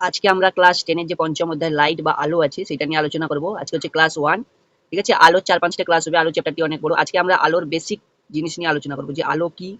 আজকে আমরা ক্লাস টেনের যে পঞ্চম অধ্যায় লাইট বা আলো আছে, সেটা নিয়ে আলোচনা করব। আজকে হচ্ছে ক্লাস ওয়ান ঠিক আছে? আলোর চার পাঁচটা ক্লাস হবে, আলো চ্যাপ্টারটি অনেক বড়। আজকে আমরা আলোর বেসিক জিনিস নিয়ে আলোচনা করব, যে আলো কি?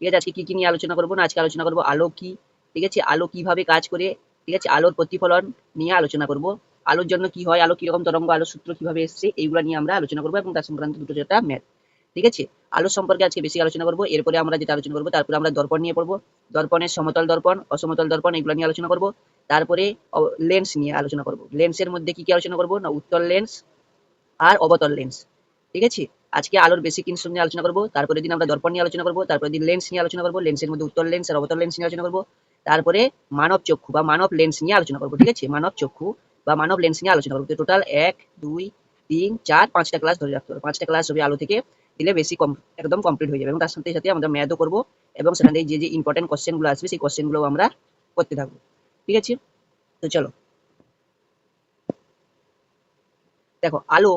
ঠিক আছে? আজকে কি কি নিয়ে আলোচনা করব না? আজকে আলোচনা করব আলো কি? ঠিক আছে? আলো কীভাবে কাজ করে? ঠিক আছে? আলোর প্রতিফলন নিয়ে আলোচনা করব। আলোর জন্য কি হয়? আলো কীরকম তরঙ্গ? আলো সূত্র কীভাবে এসছে? এইগুলো নিয়ে আমরা আলোচনা করব এবং তার সংক্রান্ত দুটো যেটা ম্যাথ ঠিক আছে? আলো সম্পর্কে আজকে বেশি আলোচনা করব। এরপরে আমরা যেটা আলোচনা করব, তারপরে আমরা দর্পণ নিয়ে পড়ব। দর্পণের সমতল দর্পণ, অসমতল দর্পণ, এগুলো নিয়ে আলোচনা করব। তারপরে লেন্স নিয়ে আলোচনা করব। লেন্সের মধ্যে কি কি আলোচনা করব? না, উত্তল লেন্স আর অবতল লেন্স ঠিক আছে? আজকে আলোর বেসিক ইনস্ট্রুমেন্ট নিয়ে আলোচনা করব। তারপরে দিন আমরা দর্পণ নিয়ে আলোচনা করব। তারপরে দিন লেন্স নিয়ে আলোচনা করব। লেন্সের মধ্যে উত্তল লেন্স আর অবতল লেন্স নিয়ে আলোচনা করব। তারপরে মানব চক্ষু বা মানব লেন্স নিয়ে আলোচনা করব। ঠিক আছে? মানব চক্ষু বা মানব লেন্স নিয়ে আলোচনা করব। টোটাল এক, দুই, তিন, চার, পাঁচটা ক্লাস ধরে রাখতে হবে। পাঁচটা ক্লাস হবে আলো থেকে দিলে বেশি একদম কমপ্লিট হয়ে যাবে। এবং তার সাথে সাথে আমরা ম্যাথও করব এবং সেখান যে যে ইম্পর্টেন্ট কোশ্চেনগুলো আসবে, সেই কোশ্চেনগুলো আমরা করতে থাকব। ঠিক আছে? তো চলো। দেখো, আলো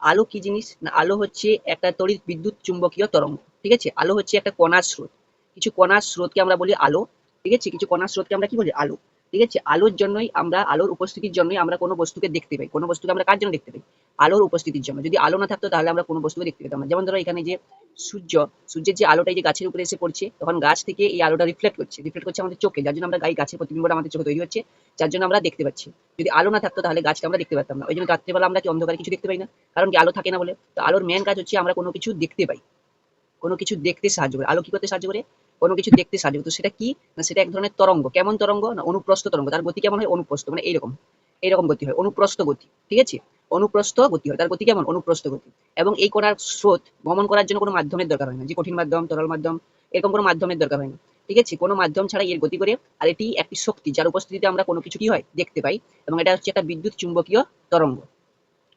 আলো কি জিনিস? না, আলো হচ্ছে একটা তড়িৎ বিদ্যুৎ চুম্বকীয় তরঙ্গ, ঠিক আছে? আলো হচ্ছে একটা কণার স্রোত। কিছু কণার স্রোতকে আমরা বলি আলো, ঠিক আছে? কিছু কণার স্রোতকে আমরা কি বলি? আলো। ঠিক আছে? আলোর জন্যই আমরা, আলোর উপস্থিতির জন্যই আমরা কোনো বস্তুকে দেখতে পাই। কোনো বস্তুকে আমরা কার জন্য দেখতে পাই? আলোর উপস্থিতির জন্য। যদি আলো না থাকতো তাহলে আমরা কোনো বস্তুকে দেখতে পেতাম যেমন ধরো এখানে যে সূর্য, সূর্যের যে আলোটা যে গাছের উপরে এসে পড়ছে, তখন গাছ থেকে এই আলোটা রিফ্লেক্ট করছে। রিফ্লেক্ট করছে আমাদের চোখে, যার জন্য আমরা গাই গাছের প্রতিবিম্বটা আমাদের চোখে তৈরি হচ্ছে, যার জন্য আমরা দেখতে পাচ্ছি। যদি আলো না থাকতো তাহলে গাছকে আমরা দেখতে পারতাম না। ওই জন্য রাত্রেবেলা আমরা কি অন্ধকারে কিছু দেখতে পাই না? কারণ কি আলো থাকে না বলে? তো আলোর মেন কাজ হচ্ছে আমরা কোনো কিছু দেখতে পাই। কোনো কিছু দেখতে সাহায্য করে। আলো কি করতে সাহায্য করে? কোনো কিছু দেখতে সাহায্য করে তো সেটা কি? না, সেটা এক ধরনের তরঙ্গ। কেমন তরঙ্গ? না, অনুপ্রস্থ তরঙ্গ। তার গতি কেমন হয়? অনুপ্রস্থ। মানে এইরকম। এইরকম গতি হয়। অনুপ্রস্থ গতি। ঠিক আছে? অনুপ্রস্থ গতি হয়। তার গতি কেমন? অনুপ্রস্থ গতি। এবং এই কণার স্রোত গমন করার জন্য কোনো মাধ্যমের দরকার হয় না। যে কঠিন মাধ্যম, তরল মাধ্যম, এরকম কোনো মাধ্যমের দরকার হয় না। ঠিক আছে? কোনো মাধ্যম ছাড়া এর গতি করে আর এটি একটি শক্তি যার উপস্থিতিতে আমরা কোনো কিছু কি হয় দেখতে পাই। এবং এটা হচ্ছে একটা বিদ্যুৎ চুম্বকীয় তরঙ্গ।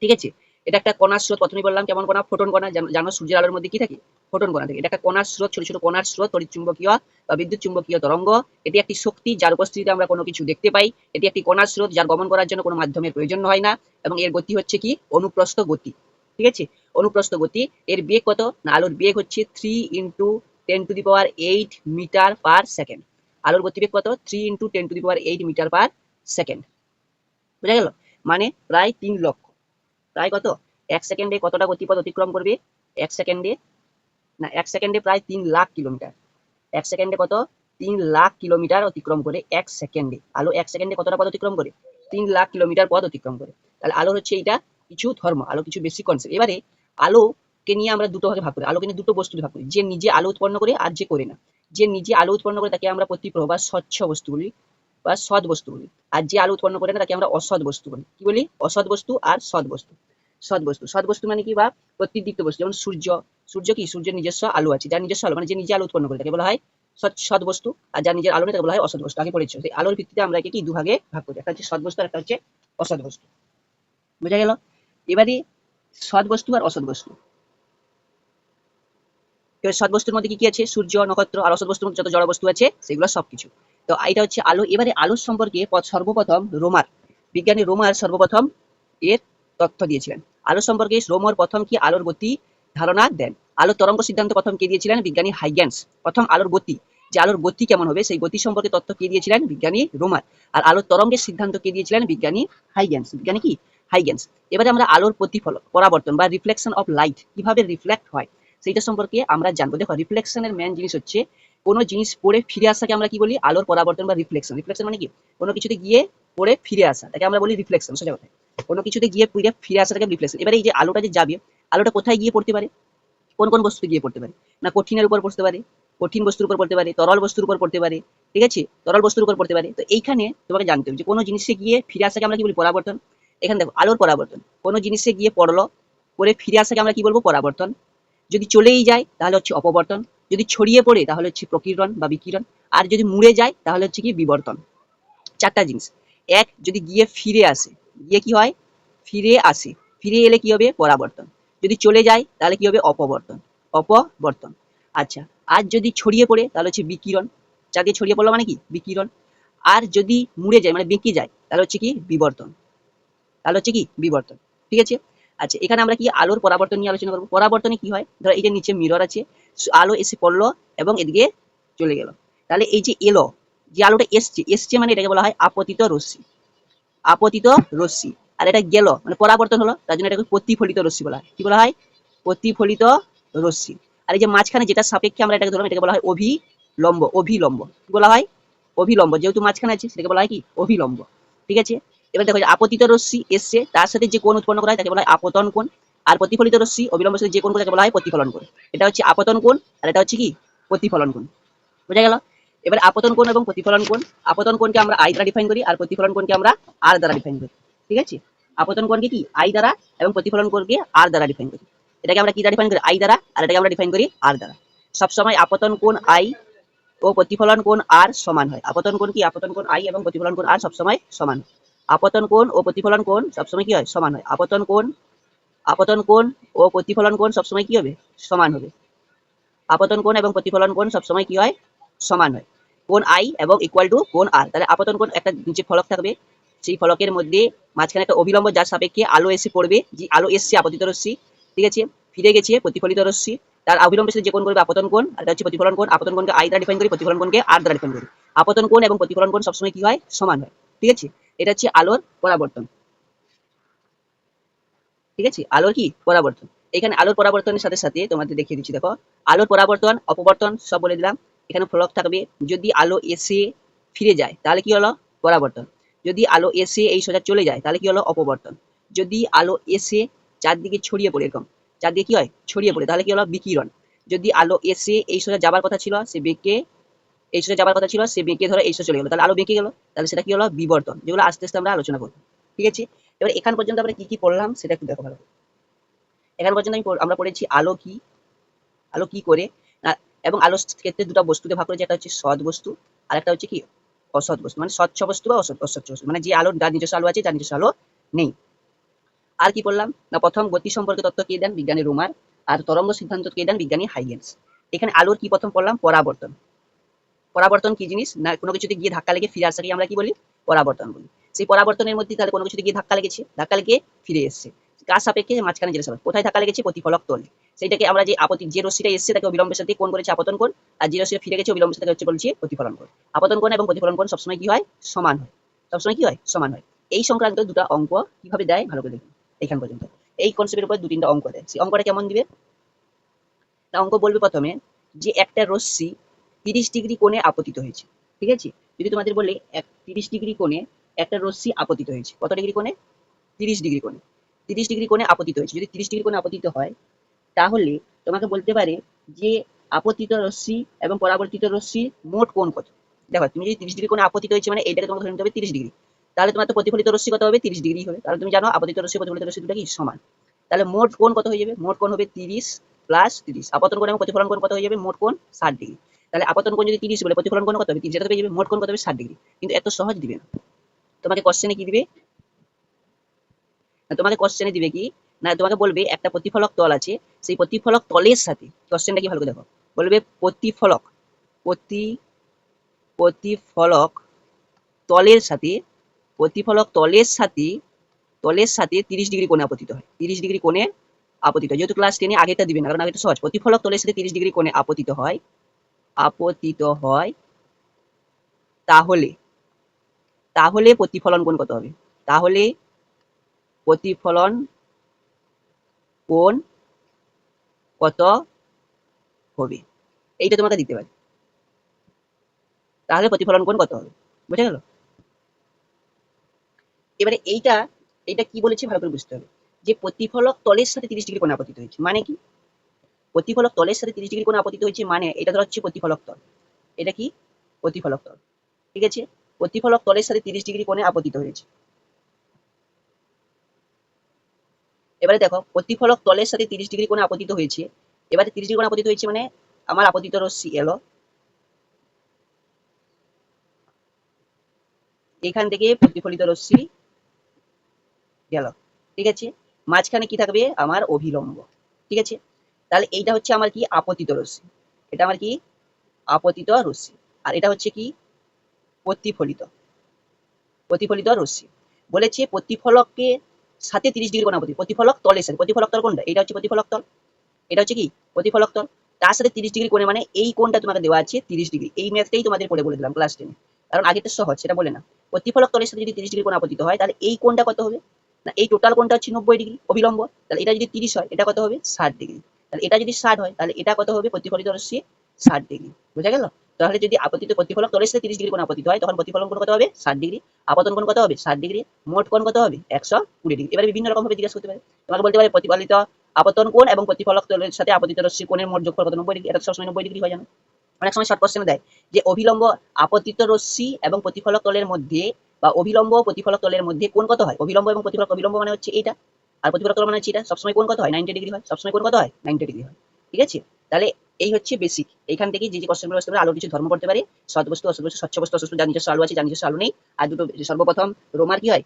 ঠিক আছে? এটা একটা কণার স্রোত। প্রথমেই বললাম কেমন কণা? ফোটন কণা। জানো- জানো সূর্যের আলোর মধ্যে কি থাকে? ফোটন কণা থাকে। এটা একটা কণার স্রোত, ছোট ছোট কণার স্রোত তড়িৎ চুম্বকীয় বা বিদ্যুৎ চুম্বকীয় তরঙ্গ। এটি একটি শক্তি যার উপস্থিতিতে আমরা কোনো কিছু দেখতে পাই। এটি একটি কণার স্রোত যার গমন করার জন্য কোনো মাধ্যমের প্রয়োজন হয় না এবং এর গতি হচ্ছে কি? অনুপ্রস্থ গতি। ঠিক আছে? অনুপ্রস্থ গতি। এর বেগ কত? না, আলোর বেগ হচ্ছে three into ten to the power eight metre per second আলোর গতিবেগ কত? Three into ten to the power eight metre per second বুঝা গেল? মানে প্রায় তিন লক্ষ। প্রায় কত? এক সেকেন্ডে কতটা গতিপথ অতিক্রম করবে? এক সেকেন্ডে? না, এক সেকেন্ডে প্রায় তিন লাখ কিলোমিটার। এক সেকেন্ডে কত? তিন লাখ কিলোমিটার অতিক্রম করে এক সেকেন্ডে। আলো এক সেকেন্ডে কতটা পথ অতিক্রম করে? তিন লাখ কিলোমিটার পথ অতিক্রম করে। তাহলে আলো হচ্ছে এইটা কিছু ধর্ম, আলো কিছু বেশি কনসেপ্ট এবারে আলোকে নিয়ে আমরা দুটো ভাগে ভাগ করি। আলোকে নিয়ে দুটো বস্তু ভাগ করি। যে নিজে আলো উৎপন্ন করে আর যে করে না। যে নিজে আলো উৎপন্ন করে তাকে আমরা প্রতিপ্রহ বা স্বচ্ছ বস্তু বলি। বা সৎ বস্তু বলি। আর যে আলো উৎপন্ন করে না, তাকে আমরা অসৎ বস্তু বলি। কি বলি? অসৎ বস্তু আর সৎ বস্তু। সৎ বস্তু। সৎ বস্তু মানে কি বা? প্রতিদীপ্ত বস্তু। যেমন সূর্য। সূর্য কি? সূর্যের নিজস্ব আলো আছে। যার নিজস্ব আলো মানে যে নিজে আলো উৎপন্ন করে, তাকে বলা হয় সৎ বস্তু। আর যার নিজের আলো নেই, তাকে বলা হয় অসৎ বস্তু। আগে পড়েছো। সেই আলোর ভিত্তিতে আমরা কি? দুভাগে ভাগ করি। একটা হচ্ছে সৎ বস্তু আর একটা হচ্ছে অসৎ বস্তু। বুঝা গেল? এবারে সৎ বস্তু আর অসৎ বস্তু। সৎ বস্তুর মধ্যে কি কি আছে? সূর্য, নক্ষত্র আর অসৎ বস্তুর মধ্যে যত জড় বস্তু আছে, সেগুলো সবকিছু। তো এটা হচ্ছে আলো, এবারে আলোর সম্পর্কে সর্বপ্রথম রোমার, বিজ্ঞানী রোমার সর্বপ্রথম এর তথ্য দিয়েছিলেন। আলো সম্পর্কে রোমর প্রথম কি আলোর গতি ধারণা দেন? আলো তরঙ্গ সিদ্ধান্ত প্রথম কে দিয়েছিলেন? বিজ্ঞানী হাইগেন্স। প্রথম আলোর গতি, যে আলোর গতি কেমন হবে সেই গতি সম্পর্কে তথ্য কে দিয়েছিলেন? বিজ্ঞানী রোমার। আর আলোর তরঙ্গের সিদ্ধান্ত কে দিয়েছিলেন? বিজ্ঞানী হাইগেন্স। বিজ্ঞানী কি? হাইগেন্স। এবারে আমরা আলোর প্রতিফলন, পরাবর্তন বা রিফ্লেকশন অফ লাইট কীভাবে রিফ্লেক্ট হয়, সেইটা সম্পর্কে আমরা জানব। দেখো রিফ্লেকশনের মেন জিনিস হচ্ছে কোনো জিনিস পড়ে ফিরে আসাকে আমরা কি বলি? আলোর পরাবর্তন বা রিফ্লেকশন রিফ্লেকশন মানে কি? কোনো কিছুতে গিয়ে পড়ে ফিরে আসা, তাকে আমরা বলি রিফ্লেকশন সোজা কথা কোনো কিছুতে গিয়ে ফিরে ফিরে আসাটাকে রিফ্লেকশন এবারে এই যে আলোটা যে যাবে, আলোটা কোথায় গিয়ে পড়তে পারে? কোন কোন বস্তুতে গিয়ে পড়তে পারে? না কঠিনের উপর পড়তে পারে, কঠিন বস্তুর উপর পড়তে পারে, তরল বস্তুর উপর পড়তে পারে, ঠিক আছে? তরল বস্তুর উপর পড়তে পারে। তো এইখানে তোমাকে জানতে হবে যে কোনো জিনিসে গিয়ে ফিরে আসাকে আমরা কি বলি? পরাবর্তন। এখানে দেখো, আলোর পরাবর্তন। কোনো জিনিসে গিয়ে পড়ল পরে ফিরে আসাকে আমরা কি বলব? পরাবর্তন। যদি চলেই যায়, তাহলে হচ্ছে অপবর্তন। যদি ছড়িয়ে পড়ে, তাহলে হচ্ছে প্রকীর্ণ বা বিকিরণ। আর যদি মুড়ে যায়, তাহলে হচ্ছে কি বিবর্তন। চারটা জিনিস। এক, যদি গিয়ে ফিরে আসে, গিয়ে কি হয়? ফিরে আসে। ফিরে এলে কি হবে? পরাবর্তন। যদি চলে যায়, তাহলে কি হবে? অপবর্তন। অপবর্তন। আচ্ছা আর যদি ছড়িয়ে পড়ে, তাহলে হচ্ছে বিকিরণ। যা দিয়ে ছড়িয়ে পড়ল মানে কি? বিকিরণ। আর যদি মুড়ে যায় মানে বেঁকে যায়, তাহলে হচ্ছে কি? বিবর্তন। তাহলে হচ্ছে কি? বিবর্তন। ঠিক আছে? আচ্ছা এখানে আমরা কি আলোর পরাবর্তন নিয়ে আলোচনা করব? পরাবর্তনে কি হয়? ধরো এই যে নিচে মিরর আছে আলো এসে পড়ল এবং এদিকে চলে গেল। তাহলে এই যে এলো, যে আলোটা এসছে এসছে মানে এটাকে বলা হয় আপতিত রশ্মি। আপতিত রশ্মি। আর এটা গেল মানে পরাবর্তন হলো, তার জন্য এটাকে প্রতিফলিত রশ্মি বলা হয়। কি বলা হয়? প্রতিফলিত রশ্মি। আর এই যে মাঝখানে যেটা সাপেক্ষে আমরা এটাকে ধরলাম, এটাকে বলা হয় অভিলম্ব অভিলম্ব। কি বলা হয়? অভিলম্ব, যেহেতু মাঝখানে আছে, সেটাকে বলা হয় কি? অভিলম্ব। ঠিক আছে? এবার দেখো যে আপতিত রশ্মি এসছে, তার সাথে যে কোণ উৎপন্ন করা হয় তাকে বলা হয় আপতন কোণ। আর প্রতিফলিত রশ্মি অবিলম্বের সাথে যে কোণ তাকে বলা হয় প্রতিফলন কোণ। এটা হচ্ছে আপতন কোণ, আর এটা হচ্ছে কি? প্রতিফলন কোণ। বোঝা গেল? এবার আপতন কোণ এবং প্রতিফলন কোণ, আপতন কোণকে আমরা আই দ্বারা ডিফাইন করি, আর প্রতিফলন কোণকে আমরা আর দ্বারা ডিফাইন করি। ঠিক আছে? আপতন কোণকে কি? আই দ্বারা এবং প্রতিফলন কোণকে আর দ্বারা ডিফাইন করি। এটাকে আমরা কি দ্বারা ডিফাইন করি? আই দ্বারা, আর এটাকে আমরা ডিফাইন করি আর দ্বারা। সবসময় আপতন কোণ আই ও প্রতিফলন কোণ আর সমান হয়। আপতন কোণ কি? আপতন কোণ আই এবং প্রতিফলন কোণ আর সবসময় সমান হয়। আপতন কোণ ও প্রতিফলন কোণ সবসময় কি হয়? সমান হয়। আপতন কোণ আপতন কোণ ও প্রতিফলন কোণ সবসময় কি হবে? সমান হবে। আপতন কোণ এবং প্রতিফলন কোণ সবসময় কি হয়? সমান হয়। কোণ আই এবং ইকুয়াল টু কোণ আর। তাহলে আপতন কোণ একটা নিচে ফলক থাকবে। সেই ফলকের মধ্যে মাঝখানে একটা অবিলম্ব যার সাপেক্ষে আলো এসে পড়বে, যে আলো এসছে আপতিত রশ্মি, ঠিক আছে? ফিরে গেছে প্রতিফলিত রশ্মি। তার অবিলম্বের সাথে যে কোণ করবে আপতন কোণ, আর হচ্ছে প্রতিফলন কোণ। আপতন কোণকে আই দ্বারা ডিফাইন করি, প্রতিফলন কোণকে আর দ্বারা ডিফাইন করি। আপতন কোণ এবং প্রতিফলন কোণ সবসময় কি হয়? সমান হয়। ঠিক আছে? এটা হচ্ছে আলোর পরাবর্তন। ঠিক আছে? আলোর কি? পরাবর্তন। এখানে আলোর পরাবর্তনের সাথে সাথে তোমাদের দেখিয়ে দিচ্ছি, দেখো। আলোর পরাবর্তন, অপবর্তন, সব বলে দিলাম। এখানে ফলক থাকবে। যদি আলো এসে ফিরে যায়, তাহলে কি হলো? পরাবর্তন। যদি আলো এসে এই সোজা চলে যায়, তাহলে কি হলো? অপবর্তন। যদি আলো এসে চারদিকে ছড়িয়ে পড়ে এরকম, চারদিকে কি হয়? ছড়িয়ে পড়ে, তাহলে কি হলো? বিকিরণ। যদি আলো এসে এই সোজা যাবার কথা ছিল, সে বেঁকে এই সোজা যাবার কথা ছিল, সে বেঁকে ধরে এই সোজা চলে গেলো। তাহলে আলো বেঁকে গেলো, তাহলে সেটা কি হলো? বিবর্তন, যেগুলো আস্তে আস্তে আমরা আলোচনা করব। ঠিক আছে? এবার এখান পর্যন্ত আমরা কি কি পড়লাম, সেটা একটু দেখো ভালো এখান পর্যন্ত আমি আমরা পড়েছি আলো কি আলো কি করে এবং আলোর ক্ষেত্রে দুটো বস্তুকে ভাগ করেছি, একটা হচ্ছে সৎ বস্তু আর একটা হচ্ছে কি? অসৎ বস্তু মানে স্বচ্ছ বস্তু বা অসৎ অস্বচ্ছ বস্তু মানে যে আলো, যার নিজস্ব আলো আছে যার নিজস্ব আলো নেই। আর কি পড়লাম? না, প্রথম গতি সম্পর্কে তত্ত্ব কে দেন? বিজ্ঞানী রোমার। আর তরঙ্গ সিদ্ধান্ত কে দেন? বিজ্ঞানী হাইগেন্স। এখানে আলোর কি প্রথম পড়লাম? পরাবর্তন। পরাবর্তন কি জিনিস? না, কোনো কিছুতে গিয়ে ধাক্কা লেগে ফিরে আসাকে আমরা কি বলি? পরাবর্তন বলি। সেই পরাবর্তনের মধ্যে তাহলে কোনো কিছুতে গিয়ে ধাক্কা লেগেছে? ধাক্কা লেগে ফিরে এসেছে। কার সাপেক্ষে? মাঝখানে যেটা সাপেক্ষে। কোথায় ধাক্কা লেগেছে? প্রতিফলক তলে। সেইটাকে আমরা যে আপতি যে রশ্মিটা এসেছে, তাকে অবিলম্বের সাথে কোন করেছে আপতন কোণ, আর যে রশ্মিটা ফিরে গেছে অবিলম্বের সাথে হচ্ছে বলছি প্রতিফলন কোণ। আপতন কোণ এবং প্রতিফলন কোণ সবসময় কি হয়? সমান হয়। সবসময় কি হয়? সমান হয়। এই সংক্রান্ত দুটো অঙ্ক কীভাবে দেয়? ভালো করে দেখুন। এইখান পর্যন্ত। এই কনসেপ্টের উপর দু তিনটা অঙ্ক দেয়। সেই অঙ্কটা কেমন দিবে? অঙ্ক বলবে প্রথমে যে একটা রশ্মি তিরিশ ডিগ্রি কোণে আপতিত হয়েছে, ঠিক আছে? যদি তোমাদের বলে এক, তিরিশ ডিগ্রি কোণে একটা রশ্মি আপতিত হয়েছে, কত ডিগ্রি কোণে? তিরিশ ডিগ্রি কোণে। তিরিশ ডিগ্রি কোণে আপতিত হয়েছে। যদি তিরিশ ডিগ্রি কোণে আপতিত হয়, তাহলে তোমাকে বলতে পারে যে আপতিত রশ্মি এবং পরাবর্তিত রশ্মির মোট কোণ কত? দেখো, তুমি যদি তিরিশ ডিগ্রি কোণে আপতিত হয়েছে মানে এইটাকে তোমাকে ধরে নিতে হবে তিরিশ ডিগ্রি। তাহলে তোমার তো প্রতিফলিত রশ্মি কত হবে? তিরিশ ডিগ্রি হবে। তাহলে তুমি জানো আপতিত রশ্মি, প্রতিফলিত রশ্মি দুটো কি সমান? তাহলে মোট কোণ কত হয়ে যাবে? মোট কোণ হবে তিরিশ প্লাস তিরিশ। আপতন কোণ এবং প্রতিফলন কোণ কত হয়ে যাবে? মোট কোণ ষাট ডিগ্রি। তাহলে আপতন কোণ যদি তিরিশ বলে প্রতিফলন কোণ কত হবে? তিরিশ পেয়ে যাবে, মোট কোণ কত হবে? ষাট ডিগ্রি। কিন্তু এত সহজ দিবে না। তোমাকে কোশ্চেনে কি দিবে? না, তোমাকে কোশ্চেনে দিবে কি? না, তোমাকে বলবে একটা প্রতিফলক তল আছে, সেই প্রতিফলক তলের সাথে কোশ্চেনটা কি ভালো করে দেখো। বলবে প্রতিফলক, প্রতি, প্রতিফলক তলের সাথে, প্রতিফলক তলের সাথে তলের সাথে তিরিশ ডিগ্রি কোণে আপতিত হয়। তিরিশ ডিগ্রি কোণে আপতিত হয়। যেহেতু ক্লাস টেনে আগেটা দিবে না, কারণ আগেটা সহজ। প্রতিফলক তলের সাথে তিরিশ ডিগ্রি কোণে আপতিত হয়। আপতিত হয়, তাহলে তাহলে প্রতিফলন কোণ কত হবে? তাহলে প্রতিফলন কোণ কত হবে? এইটা তোমাকে দিতে পারে। তাহলে প্রতিফলন কোণ কত হবে? বুঝে গেল? এবারে এইটা এইটা কি বলেছে ভালো করে বুঝতে হবে। যে প্রতিফলক তলের সাথে তিরিশ ডিগ্রি কোণে আপতিত হয়েছে মানে কি? প্রতিফলক তলের সাথে তিরিশ ডিগ্রি কোণে আপতিত হয়েছে মানে এটা ধর হচ্ছে প্রতিফলক তল। এটা কি? প্রতিফলক তল। ঠিক আছে? প্রতিফলক তলের সাথে তিরিশ ডিগ্রি কোণে আপতিত হয়েছে। এবারে দেখো, প্রতিফলক তলের সাথে তিরিশ ডিগ্রি কোণে আপতিত হয়েছে। এবারে তিরিশ ডিগ্রি কোণে আপতিত হয়েছে মানে আমার আপতিত রশ্মি এলো। এখান থেকে প্রতিফলিত রশ্মি গেল। ঠিক আছে? মাঝখানে কি থাকবে? আমার অভিলম্ব। ঠিক আছে? তাহলে এইটা হচ্ছে আমার কি? আপতিত রশ্মি। এটা আমার কি? আপতিত রশ্মি। আর এটা হচ্ছে কি? প্রতিফলিত। প্রতিফলিত রশ্মি। বলেছে প্রতিফলককে সাথে তিরিশ ডিগ্রি কোণ প্রতিফলক তলের সাথে। প্রতিফলক তল কোনটা? এটা হচ্ছে প্রতিফলক তল। এটা হচ্ছে কি? প্রতিফলক তল। তার সাথে তিরিশ ডিগ্রি কোণে মানে এই কোণটা তোমাকে দেওয়া আছে তিরিশ ডিগ্রি। এই ম্যাথটাই তোমাদের পড়ে বলে দিলাম ক্লাস টেনে কারণ আগেরটা সহজ, সেটা বলে না প্রতিফলক তলের সাথে যদি তিরিশ ডিগ্রি কোণ আপতিত হয়, তাহলে এই কোণটা কত হবে? না, এই টোটাল কোণটা হচ্ছে নব্বই ডিগ্রি অবিলম্ব। তাহলে এটা যদি তিরিশ হয়, এটা কত হবে? ষাট ডিগ্রি। তাহলে এটা যদি ষাট হয়, তাহলে এটা কত হবে? প্রতিফলিত রশ্মি ষাট ডিগ্রি বুঝা গেল? তাহলে যদি আপতিত প্রতিফলক তলের সাথে তিরিশ ডিগ্রি কোণ আপতিত হয়, তখন প্রতিফলন কোণ কত হবে? ষাট ডিগ্রি আপতন কোণ কত হবে? ষাট ডিগ্রি মোট কোণ কত হবে? একশো কুড়ি ডিগ্রি এবারে বিভিন্ন রকম ভাবে জিজ্ঞাসা করতে পারে। তোমাকে বলতে পারে প্রতিফলিত আপতন কোণ এবং প্রতিফলক তলের সাথে আপতিত রশ্মি কোণের মোট যোগফল কত? নব্বই ডিগ্রি এটা সবসময় নব্বই ডিগ্রি হয় জানো অনেক সময় শর্ট কোশ্চেনে দেয় যে অভিলম্ব আপতিত রশ্মি এবং প্রতিফলক তলের মধ্যে বা অভিলম্ব প্রতিফলক তলের মধ্যে কোন কত হয়? অভিলম্ব এবং প্রতিফলক অভিলম্ব মানে হচ্ছে এইটা। আর প্রতিফলক মানে হচ্ছে এটা? সবসময় কোণ কত হয়? নাইনটি ডিগ্রি হয়। সবসময় কোণ কত হয়? নাইনটি ডিগ্রি হয়। ঠিক আছে? তাহলে এই হচ্ছে বেসিক এইখান থেকে যে যে কোশ্চেনগুলো আসতে পারে আলোর কিছু ধর্ম পড়তে পারে। সৎ বস্তু, অসৎ বস্তু, স্বচ্ছ বস্তু অসৎ বস্তু যার নিজস্ব আলো আছে যার নিজস্ব আলো নেই। আর দুটো সর্বপ্রথম রোমার কি হয়?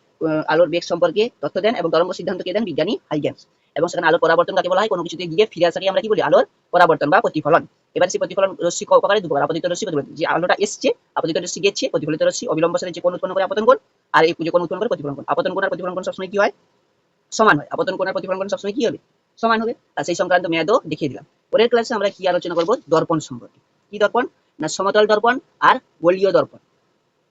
আলোর বেগ সম্পর্কে তথ্য দেন এবং তরঙ্গ সিদ্ধান্ত কে দেন? বিজ্ঞানী হাইগেন্স। এবং সেখানে আলোর পরাবর্তন কাকে বলা হয়? কোনো কিছুতে গিয়ে ফিরে আসাকে আমরা কি বলি? আলোর পরাবর্তন বা প্রতিফলন। এবার সেই প্রতিফলন রশ্মি ক প্রকারে দুটো আপতিত রশ্মি প্রতিফলিত যে আলোটা এসছে, আপতিত রশ্মি গেছে, প্রতিফলিত রশ্মি, অবিলম্ব সাথে যে কোণ উৎপন্ন করে? আপতন কোণ। আর এই যে কোন উৎপন্ন করে? প্রতিফলন কোণ। আপতন কোণ আর প্রতিফলন কোণ সবসময় কি হয়? সমান হয়। আপতন কোণ আর প্রতিফলন কোণ সবসময় কি হবে? সমান হবে। আর সেই সংক্রান্ত মেয়াদও দেখিয়ে দিলাম। পরের ক্লাসে আমরা কি আলোচনা করব? দর্পণ সম্পর্কে। কি দর্পণ? না, সমতল দর্পণ আর গোলীয় দর্পণ।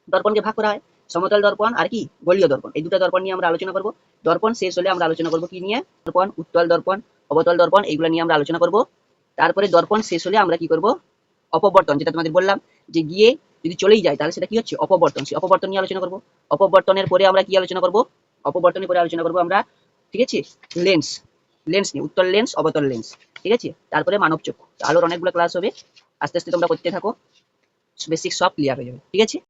দর্পণকে ভাগ করা হয়। সমতল দর্পণ আর কি? গোলীয় দর্পণ। এই দুটো দর্পণ নিয়ে আমরা আলোচনা করব। দর্পণ শেষ হলে আমরা আলোচনা করব কি নিয়ে? দর্পণ, উত্তল দর্পণ, অবতল দর্পণ, এইগুলো নিয়ে আমরা আলোচনা করব। তারপরে দর্পণ শেষ হলে আমরা কি করব? অপবর্তন, যেটা তোমাদের বললাম যে গিয়ে যদি চলেই যায়, তাহলে সেটা কি হচ্ছে? অপবর্তন। সেই অপবর্তন নিয়ে আলোচনা করব। অপবর্তনের পরে আমরা কি আলোচনা করব? অপবর্তনের পরে আলোচনা করব আমরা ঠিক আছে? লেন্স লেন্স নিয়ে, উত্তর লেন্স অবতল লেন্স ঠিক আছে? তারপরে মানব চক্ষু আলোর অনেকগুলো ক্লাস হবে। আস্তে আস্তে তোমরা করতে থাকো। বেসিক সব ক্লিয়ার হয়ে যাবে, ঠিক আছে?